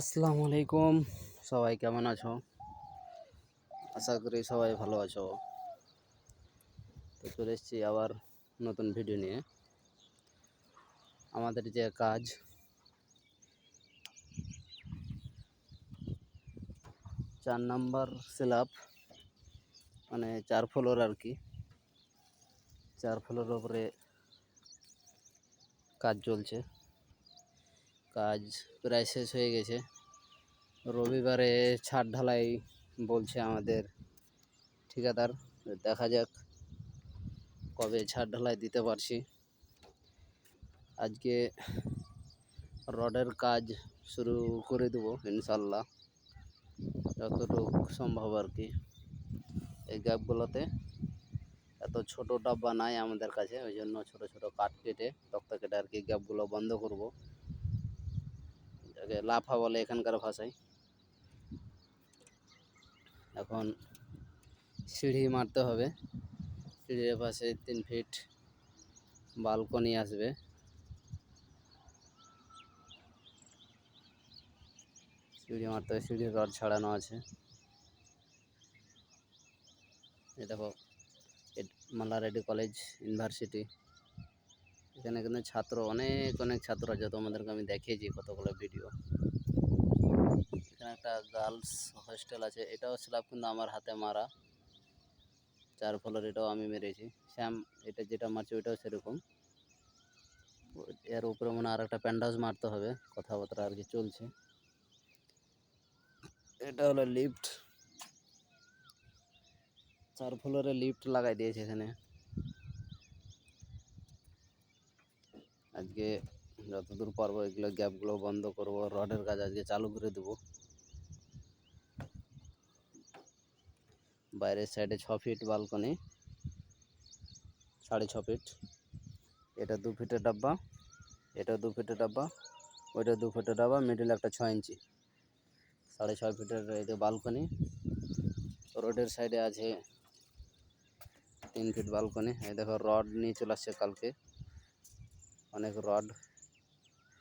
আসসালামু আলাইকুম। সবাই কেমন আছো? আশা করি সবাই ভালো আছো। তো চলে এসেছি আবার নতুন ভিডিও নিয়ে। আমাদের যে কাজ, চার নাম্বার স্ল্যাব মানে চার ফ্লোর আর কি। চার ফ্লোর ওপরে কাজ চলছে। কাজ প্রায় শেষ হয়ে গেছে। রবিবারে ছাদ ঢালাই বলছে আমাদের ঠিকাদার, দেখা যাক কবে ছাদ ঢালাই দিতে পারছি। আজকে রডের কাজ শুরু করে দেবো ইনশাল্লাহ যতটুকু সম্ভব আর কি। এই গ্যাপগুলোতে এত ছোটো ডাব্বা নাই আমাদের কাছে, ওই জন্য ছোটো ছোটো কাঠ কেটে তক্তা কেটে আর কি গ্যাপগুলো বন্ধ করব। যাকে লাফা বলে এখানকার ভাষায়। এখন সিঁড়ি মারতে হবে। সিঁড়ির পাশে তিন ফিট বালকনি আসবে। সিঁড়ি মারতে হবে, সিঁড়ির রড ছাড়ানো আছে। দেখো মাল্লারেড্ডি কলেজ, ইউনিভার্সিটি। এখানে কিন্তু ছাত্র, অনেক অনেক ছাত্র আছে। তোমাদেরকে আমি দেখিয়েছি কতগুলো ভিডিও এখানে একটা গার্লস হস্টেল আছে। এটাও স্ল্যাব কিন্তু আমার হাতে মারা। চার ফলের এটাও আমি মেরেছি। শ্যাম এটা যেটা মারছে ওইটাও সেরকম। এর উপরে মনে আর একটা প্যান্ডাস মারতে হবে। কথাবার্তা আর কি চলছে। এটা হলো লিফট চার ফ্লোরে লিফট লাগাই দিয়েছে এখানে। আজকে যতদূর পারব এগুলো গ্যাপগুলো বন্ধ করব, রডের কাজ আজকে চালু করে দেবো। বাইরের সাইডে ছ ফিট বালকনি সাড়ে ছ ফিট এটা দু ফিটের ডাব্বা, এটা দু ফিটের ডাব্বা, ওইটা দু ফিটের ডাব্বা মিডিল একটা ছ ইঞ্চি সাড়ে ছয় ফিটের যে বালকনি রোডের সাইডে আছে তিন ফিট বালকনি এই দেখো, রড নিয়ে চলে আসছে কালকে। অনেক রড,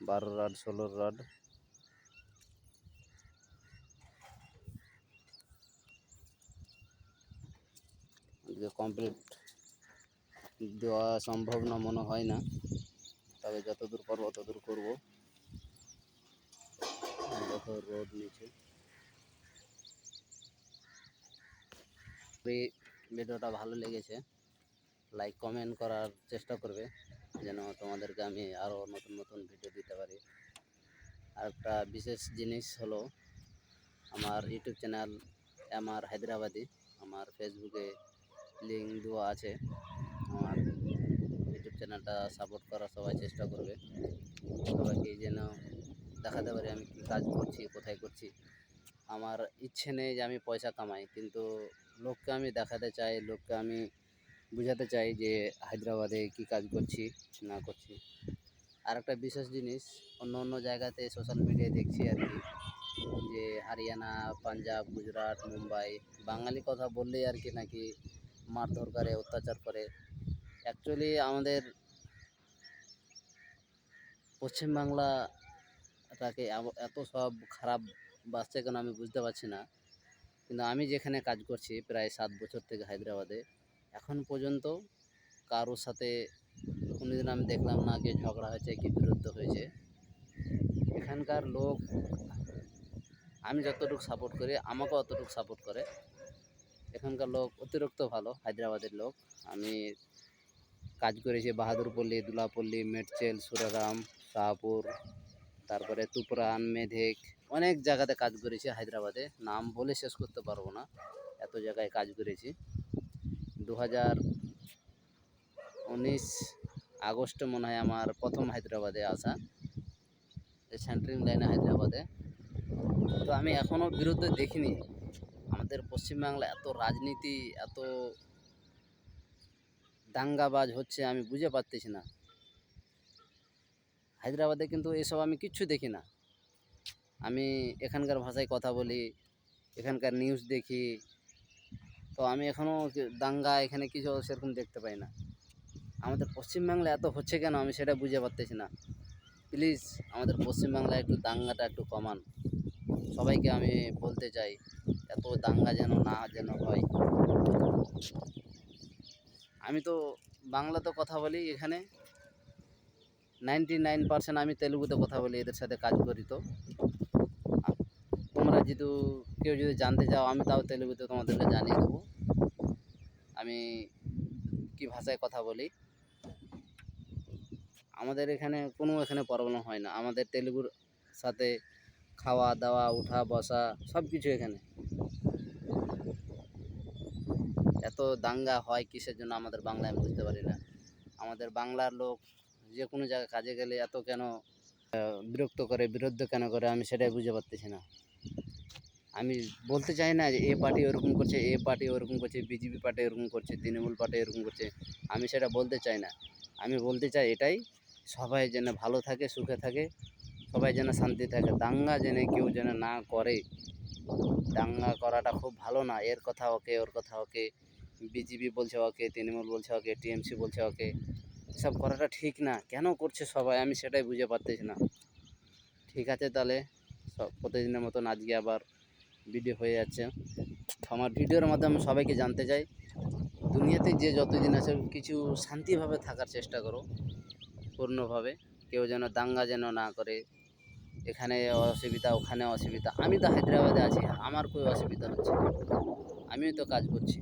বারো রড, ষোলো রড। কমপ্লিট দেওয়া সম্ভব না, মনে হয় না। তবে যতদূর পারব ততদূর করব। রোড নিচে। ভিডিওটা ভালো লেগেছে, লাইক, কমেন্ট করার চেষ্টা করবে। যেন তোমাদেরকে আমি আরও নতুন নতুন ভিডিও দিতে পারি। আর একটা বিশেষ জিনিস হলো, আমার YouTube channel M R Hyderabadi, আমার ফেসবুকে লিঙ্ক দেওয়া আছে। আমার ইউটিউব চ্যানেলটা সাপোর্ট করার সবাই চেষ্টা করবে। সবাইকে যেন দেখাতে পারি আমি কী কাজ করছি, কোথায় করছি। আমার ইচ্ছে নেই যে আমি পয়সা কামাই, কিন্তু লোককে আমি দেখাতে চাই, লোককে আমি বোঝাতে চাই যে হায়দ্রাবাদে কী কাজ করছি, না করছি। আর একটা বিশেষ জিনিস, অন্য অন্য জায়গাতে সোশ্যাল মিডিয়ায় দেখছি আর কি, যে হরিয়ানা, পাঞ্জাব, গুজরাট, মুম্বাই, বাঙালি কথা বললেই আর কি নাকি মারধর করে, অত্যাচার করে। অ্যাকচুয়ালি আমাদের পশ্চিমবাংলাটাকে এত সব খারাপ বাসছে কেন আমি বুঝতে পারছি না। কিন্তু আমি যেখানে কাজ করছি, প্রায় সাত বছর থেকে হায়দ্রাবাদে এখন পর্যন্ত কারোর সাথে কোনোদিন আমি দেখলাম না কি ঝগড়া হয়েছে কি বিরুদ্ধ হয়েছে। এখানকার লোক, আমি যতটুকু সাপোর্ট করি, আমাকেও অতটুকু সাপোর্ট করে। এখানকার লোক অতিরিক্ত ভালো, হায়দ্রাবাদের লোক। আমি কাজ করেছি বাহাদুরপল্লী, দুলাপল্লী মেটচেল সুরারাম, শাহপুর, তারপরে তুপরান, মেধেক, অনেক জায়গাতে কাজ করেছি হায়দ্রাবাদে। নাম বলে শেষ করতে পারব না, এত জায়গায় কাজ করেছি। দু উনিশ আগস্টে মনে হয় আমার প্রথম হায়দ্রাবাদে আসা। সেন্ট্রিং লাইনে হায়দ্রাবাদে। তো আমি এখনও বিরুদ্ধে দেখিনি। আমাদের পশ্চিমবাংলা এত রাজনীতি, এত দাঙ্গাবাজ হচ্ছে আমি বুঝে পারতেছি না। হায়দ্রাবাদে কিন্তু এসব আমি কিচ্ছু দেখি না। আমি এখানকার ভাষায় কথা বলি, এখানকার নিউজ দেখি তো আমি এখনও দাঙ্গা এখানে কিছু সেরকম দেখতে পাই না। আমাদের পশ্চিমবাংলায় এত হচ্ছে কেন আমি সেটা বুঝে পারতেছি না। প্লিজ আমাদের পশ্চিমবাংলায় একটু দাঙ্গাটা একটু কমান। সবাইকে আমি বলতে চাই, এত দাঙ্গা যেন না যেন হয়। আমি তো বাংলাতে কথা বলি এখানে। নাইনটি নাইন পার্সেন্ট আমি তেলুগুতে কথা বলি, এদের সাথে কাজ করি তো। যেহেতু কেউ যদি জানতে চাও, আমি তাও তেলুগুতে তোমাদেরকে জানিয়ে দেবো। আমি কি ভাষায় কথা বলি? আমাদের এখানে কোনো এখানে প্রবলেম হয় না। আমাদের তেলুগুর সাথে খাওয়া, দাওয়া, উঠা, বসা সব কিছু এখানে। এত দাঙ্গা হয় কিসের জন্য আমাদের বাংলায় আমি বুঝতে পারি না। আমাদের বাংলার লোক যে কোনো জায়গায় কাজে গেলে এত কেন বিরক্ত করে, বিরুদ্ধ কেন করে, আমি সেটাই বুঝতে পারতেছি না। আমি বলতে চাই না যে এ পার্টি ওরকম করছে, এ পার্টি ওরকম করছে, বিজেপি পার্টি এরকম করছে, তৃণমূল পার্টি এরকম করছে, আমি সেটা বলতে চাই না। আমি বলতে চাই এটাই, সবাই যেন ভালো থাকে, সুখে থাকে, সবাই যেন শান্তি থাকে। দাঙ্গা যেন কেউ যেন না করে, দাঙ্গা করাটা খুব ভালো না। এর কথা ওকে, ওর কথা ওকে, বিজেপি বলছে ওকে, তৃণমূল বলছে ওকে, টিএমসি বলছে ওকে, এসব করাটা ঠিক না। কেন করছে সবাই? আমি সেটাই বুঝে পারতেছি না। ঠিক আছে তাহলে, সব প্রতিদিনের মতন আজকে আবার ভিডিও হয়ে যাচ্ছে। আমার ভিডিওর মাধ্যমে সবাইকে জানতে চাই, দুনিয়াতে যে যতদিন আছে কিছু শান্তিভাবে থাকার চেষ্টা করো, পূর্ণভাবে। কেউ যেন দাঙ্গা যেন না করে, এখানে অসুবিধা, ওখানে অসুবিধা। আমি তো হায়দ্রাবাদে আছি, আমার কোনো অসুবিধা হচ্ছে আমিও তো কাজ করছি।